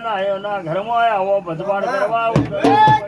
નાયોના ઘરમાં આવો ભજવાડ કરવા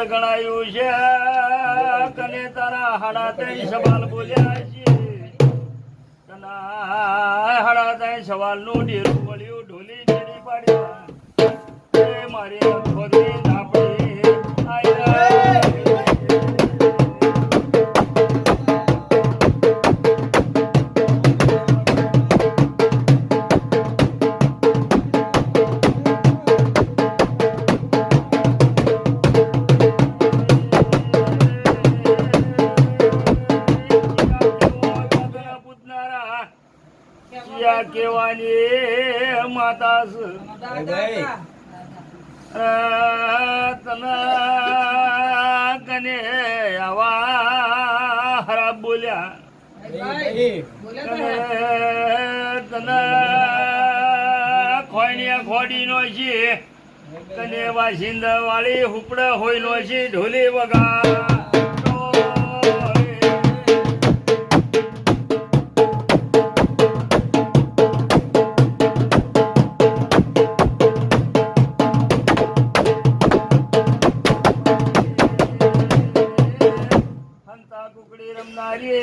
ગણતર ગણાયું છે. કને તારા હાડા ત્રણ સવાલ બોલ્યા છે. તના હાડા ત્રણ સવાલનું ઢેરું વળ્યું, ઢોલી ઢેરી પાડ્યા. મારી કેવાની માતા તના કને આવા હરા બોલ્યા. તના ખોણિયા ખોડી નો છે. તને વાસિંદા વાળી હુપડા હોય નો છે ઢોલી વગા. હંતા કુકડી રમનારી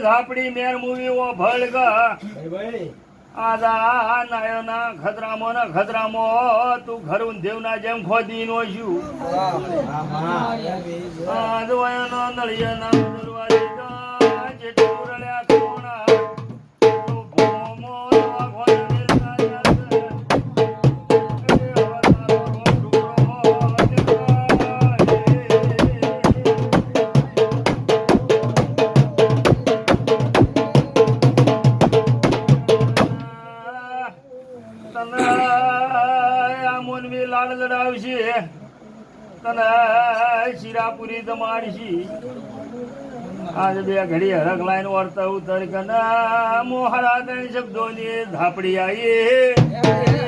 ઝાપડી મેર મૂવી ઓ ભળગ આદા નાયના ખદરામો ના ખદરામો તું ઘરું દેવના જેમ ખોદી નો છું આદવાયનો નળિયાના દરવાજે જા જેટલું રળ્યા કોણા. મોનવી લાડ લડાવશે. તને શિરાપુરી તમારશી આજ બે ઘડી હરક લાઈન વર્તા તરકના મોહરા ત્રણ શબ્દોની ધાપડી આવી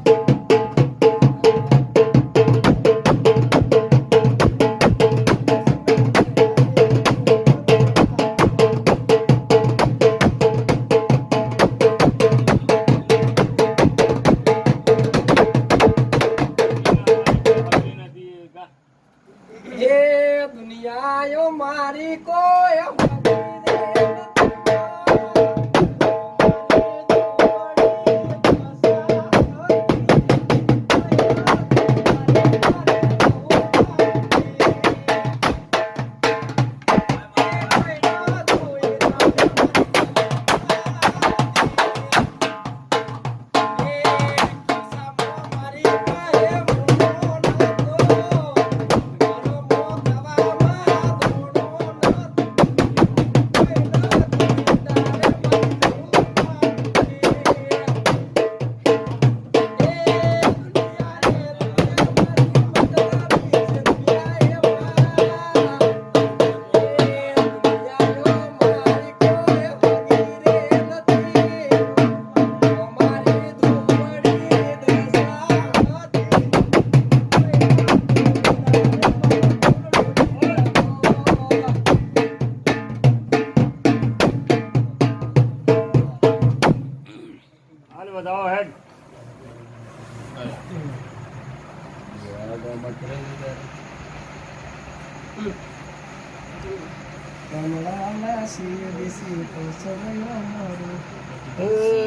મારી કોઈ with all head. Come see you, this year, for.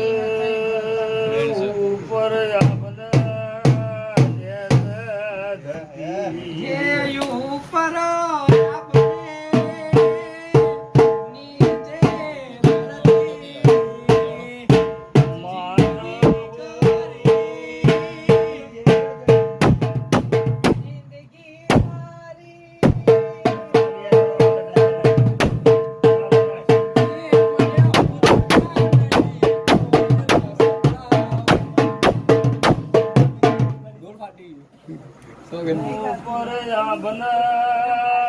ઉપર આપના